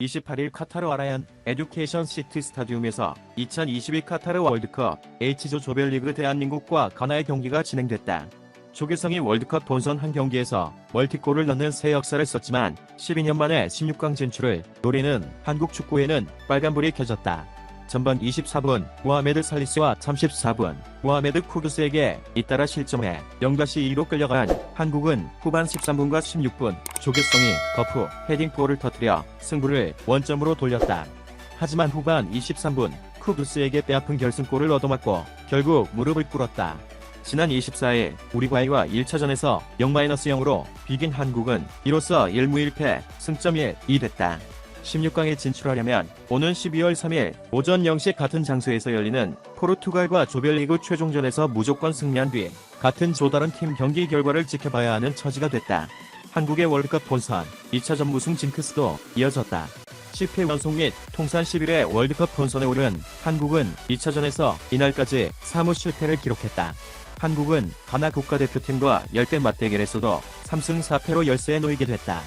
28일 카타르 아라얀 에듀케이션 시티 스타디움에서 2022 카타르 월드컵 H조 조별리그 대한민국과 가나의 경기가 진행됐다. 조계성이 월드컵 본선 한 경기에서 멀티골을 넣는 새 역사를 썼지만 12년 만에 16강 진출을 노리는 한국 축구에는 빨간불이 켜졌다. 전반 24분 무하메드 살리스와 34분 무하메드 쿠두스에게 잇따라 실점해 0다시 2로 끌려간 한국은 후반 13분과 16분 조계성이 거푸 헤딩골을 터뜨려 승부를 원점으로 돌렸다. 하지만 후반 23분 쿠두스에게 빼앗은 결승골을 얻어맞고 결국 무릎을 꿇었다. 지난 24일 우리과이와 1차전에서 0-0으로 비긴 한국은 이로써 1무 1패 승점 1, 2 됐다. 16강에 진출하려면 오는 12월 3일 오전 0시 같은 장소에서 열리는 포르투갈과 조별리그 최종전에서 무조건 승리한 뒤 같은 조 다른 팀 경기 결과를 지켜봐야 하는 처지가 됐다. 한국의 월드컵 본선 2차전 무승 징크스도 이어졌다. 10회 연속 및 통산 11회 월드컵 본선에 오른 한국은 2차전에서 이날까지 사무 실패를 기록했다. 한국은 가나 국가대표팀과 열대 맞대결에서도 3승 4패로 열세에 놓이게 됐다.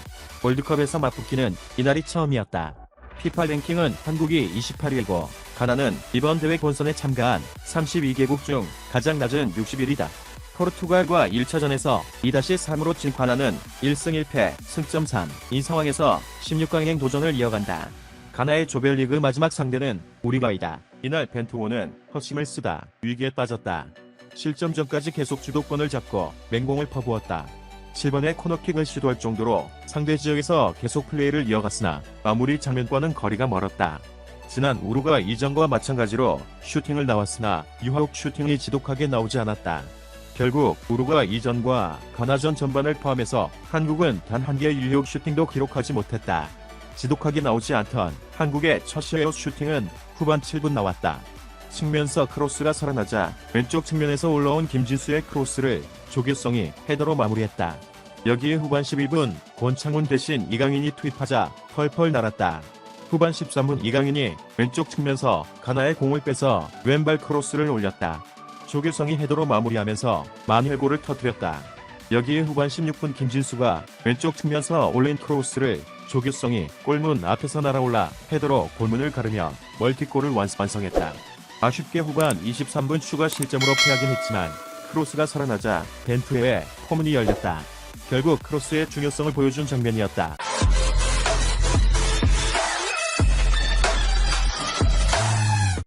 월드컵에서 맞붙기는 이날이 처음이었다. 피파 랭킹은 한국이 28위이고 가나는 이번 대회 본선에 참가한 32개국 중 가장 낮은 61위다. 포르투갈과 1차전에서 2-3으로 진 가나는 1승 1패, 승점 3. 이 상황에서 16강행 도전을 이어간다. 가나의 조별리그 마지막 상대는 우리바이다. 이날 벤투호는 헛심을 쓰다 위기에 빠졌다. 실점 전까지 계속 주도권을 잡고 맹공을 퍼부었다. 7번의 코너킥을 시도할 정도로 상대 지역에서 계속 플레이를 이어갔으나 마무리 장면과는 거리가 멀었다. 지난 우루과 이전과 마찬가지로 슈팅을 나왔으나 유하옥 슈팅이 지독하게 나오지 않았다. 결국 우루과 이전과 가나전 전반을 포함해서 한국은 단 한 개의 유효 슈팅도 기록하지 못했다. 지독하게 나오지 않던 한국의 첫 시외 슈팅은 후반 7분 나왔다. 측면서 크로스가 살아나자 왼쪽 측면에서 올라온 김진수의 크로스를 조규성이 헤더로 마무리했다. 여기에 후반 11분 권창훈 대신 이강인이 투입하자 펄펄 날았다. 후반 13분 이강인이 왼쪽 측면서 가나의 공을 빼서 왼발 크로스를 올렸다. 조규성이 헤더로 마무리하면서 만회골을 터뜨렸다. 여기에 후반 16분 김진수가 왼쪽 측면서 올린 크로스를 조규성이 골문 앞에서 날아올라 헤더로 골문을 가르며 멀티골을 완성했다. 아쉽게 후반 23분 추가 실점으로 패하긴 했지만 크로스가 살아나자 벤투의 포문이 열렸다. 결국 크로스의 중요성을 보여준 장면이었다.